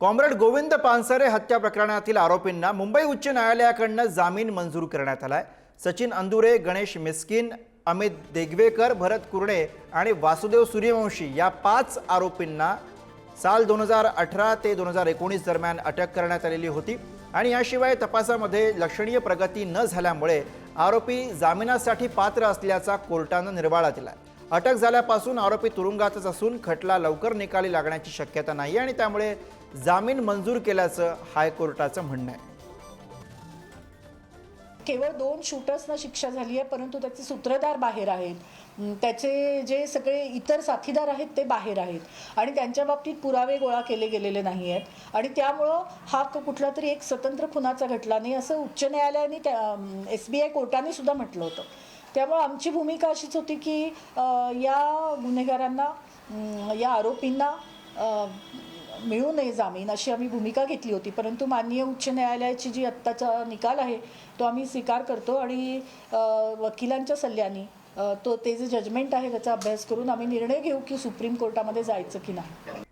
Comrade Govind Pansare हत्या प्रकरणातील आरोपींना मुंबई उच्च न्यायालयाकडनं जामीन मंजूर करण्यात आलाय. सचिन अंदुरे गणेश मिस्किन अमित देगवेकर भरत कुरणे आणि वासुदेव सूर्यवंशी या पाच आरोपींना साल दोन हजार अठरा ते दोन हजार एकोणीस दरम्यान अटक करण्यात आलेली होती आणि याशिवाय तपासामध्ये लक्षणीय प्रगती न झाल्यामुळे आरोपी जामिनासाठी पात्र असल्याचा कोर्टानं निर्वाळा दिला अटक झाल्यापासून आरोपी तुरुंगातच असून खटला लवकर निकाली लागण्याची शक्यता नाही आणि त्यामुळे जामीन मंजूर केल्याचं हायकोर्टाचं म्हणणं आहे. केवळ दोन शूटर्सना शिक्षा झाली आहे परंतु त्याचे सूत्रधार बाहेर आहेत. त्याचे जे सगळे इतर साथीदार आहेत ते बाहेर आहेत. आणि त्यांच्या बाबतीत पुरावे गोळा केले गेलेले नाही आहेत. आणि त्यामुळं हा क- कुठला तरी एक स्वतंत्र खुनाचा घटला नाही असं उच्च न्यायालयाने त्या एस बी आय कोर्टाने सुद्धा म्हटलं होतं. त्यामुळं आमची भूमिका अशीच होती की या गुन्हेगारांना या आरोपींना मिळू नये जामीन अशी आम्ही भूमिका घेतली होती. परंतु माननीय उच्च न्यायालयाची जी आत्ताचा निकाल आहे तो आम्ही स्वीकार करतो आणि वकिलांच्या सल्ल्याने तो ते जे जजमेंट आहे त्याचा अभ्यास करून आम्ही निर्णय घेऊ की सुप्रीम कोर्टामध्ये जायचं की नाही.